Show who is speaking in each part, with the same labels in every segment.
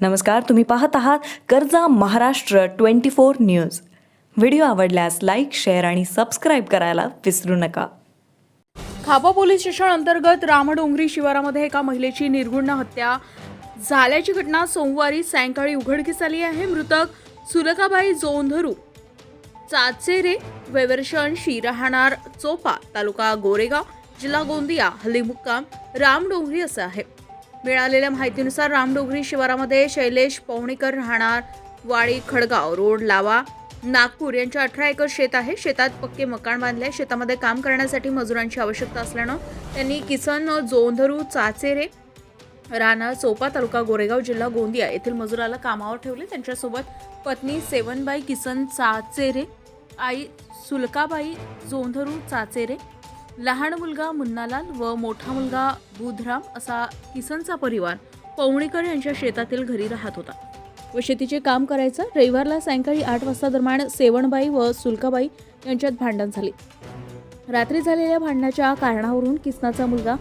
Speaker 1: नमस्कार तुम्ही पाहत आहात कर्जा Maharashtra twenty four news. Video आवडल्यास लाईक शेअर आणि सबस्क्राईब करायला विसरू नका.
Speaker 2: खापा पोलीस स्टेशन अंतर्गत रामडोंगरी शिवारामध्ये एका महिलेची निर्गुण हत्या झाल्याची घटना सोमवारी सायंकाळी उघडकीस आली आहे. मृतक सुलकाबाई जोंधरू चाचेरे वैवर्षणशी राहणार चोपा तालुका गोरेगाव जिल्हा गोंदिया हल्ली मुक्काम रामडोंगरी असं आहे. मिळालेल्या माहितीनुसार रामडोंगरी शिवारामध्ये शैलेश पवणेकर राहणार वाळी खडगाव रोड लावा नागपूर यांच्या अठरा एकर शेत आहे. शेतात पक्के मकान बांधले. शेतामध्ये काम करण्यासाठी मजुरांची आवश्यकता असल्यानं त्यांनी किसन जोंधरू चाचेरे राणा चोपा तालुका गोरेगाव जिल्हा गोंदिया येथील मजुराला कामावर ठेवले. त्यांच्यासोबत पत्नी सेवनबाई किसन चाचेरे आई सुलकाबाई जोंधरू चाचेरे लहान मुलगा मुन्नालाल व मोठा मुलगा बुधराम असा किसनचा परिवार पवणीकर यांच्या शेतातील घरी राहत होता. व शेतीचे काम करायचं रविवारला सायंकाळी आठ वाजता दरम्यान सेवणबाई व सुलकाबाई यांच्यात भांडण झाले. रात्री झालेल्या भांडणाच्या कारणावरून किसनाचा मुलगा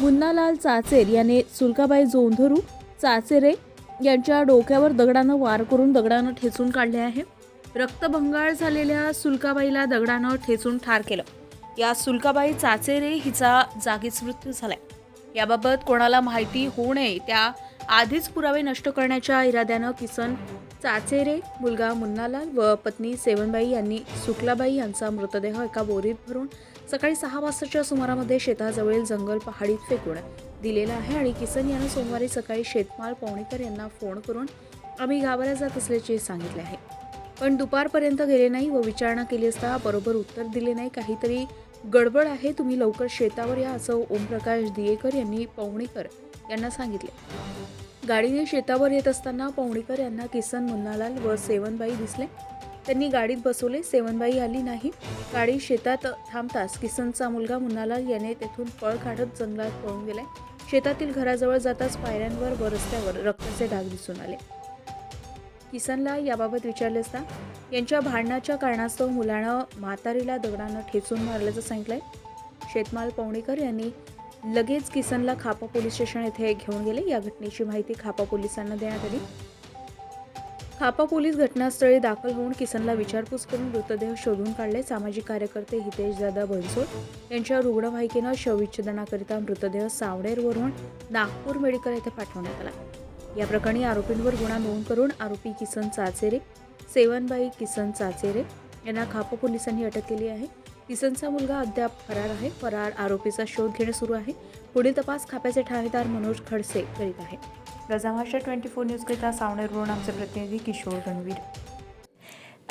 Speaker 2: मुन्नालाल चाचेर याने सुलकाबाई जोंधरू चाचेरे यांच्या डोक्यावर दगडानं वार करून दगडानं ठेचून काढले आहे. रक्तभंगाळ झालेल्या सुलकाबाईला दगडानं ठेचून ठार केलं. या सुलकाबाई चाचेरे हिचा जागीच मृत्यू झालाय. याबाबत कोणाला माहिती होऊ नये त्या आधीच पुरावे नष्ट करण्याच्या इराद्यानं किसन चाचेरे मुलगा मुन्नालाल व पत्नी सेवनबाई यांनी सुकलाबाई यांचा मृतदेह एका बोरीत भरून सकाळी सहा वाजताच्या सुमारामध्ये शेताजवळील जंगल पहाडीत फेकून दिलेला आहे आणि किसन यानं सोमवारी सकाळी शेतमाल पवणेकर यांना फोन करून आम्ही गावाला जात असल्याचे सांगितले आहे. पण दुपारपर्यंत गेले नाही व विचारणा केली असता बरोबर उत्तर दिले नाही. काहीतरी गडबड आहे तुम्ही लवकर शेतावर या असं ओमप्रकाश दियेकर यांनी पवणेकर यांना सांगितले. गाडीने शेतावर येत असताना पवणेकर यांना किसन मुन्नालाल व सेवनबाई दिसले. त्यांनी गाडीत बसवले सेवनबाई आली नाही. गाडी शेतात थांबताच किसनचा मुलगा मुन्नालाल याने तेथून पळ काढत जंगलात पळून गेले शेतातील घराजवळ जाताच पायऱ्यांवर व रस्त्यावर रक्ताचे डाग दिसून आले. किसनला याबाबत विचारले असता यांच्या भांडणाच्या कारणास्तव मुलानं म्हातारीला दगडानं ठेचून मारल्याचं सांगितलंय. शेतमाल पवणेकर यांनी लगेच किसनला खापा पोलीस स्टेशन येथे घेऊन गेले. या घटनेची माहिती खापा पोलिसांना देण्यात आली. खापा पोलीस घटनास्थळी दाखल होऊन किसनला विचारपूस करून मृतदेह शोधून काढले. सामाजिक कार्यकर्ते हितेश दादा बनसोड यांच्या रुग्णवाहिकेनं शवविच्छेदनाकरिता मृतदेह सावणेरवरून नागपूर मेडिकल येथे पाठवण्यात आला. या प्रकरणी आरोपींवर गुन्हा नोंद करून आरोपी किसन चाचेरे सेवनबाई किसन चाचेरे यांना खापा पोलिसांनी अटक केली आहे. किसनचा मुलगा अद्याप फरार आहे. फरार आरोपीचा शोध घेणे सुरू आहे. पुढील तपास खाप्याचे ठाणेदार मनोज खडसे करीत आहे. प्रजाभाषा ट्वेंटी फोर न्यूजकरिता सावणेरवरून आमचे प्रतिनिधी किशोर रणवीर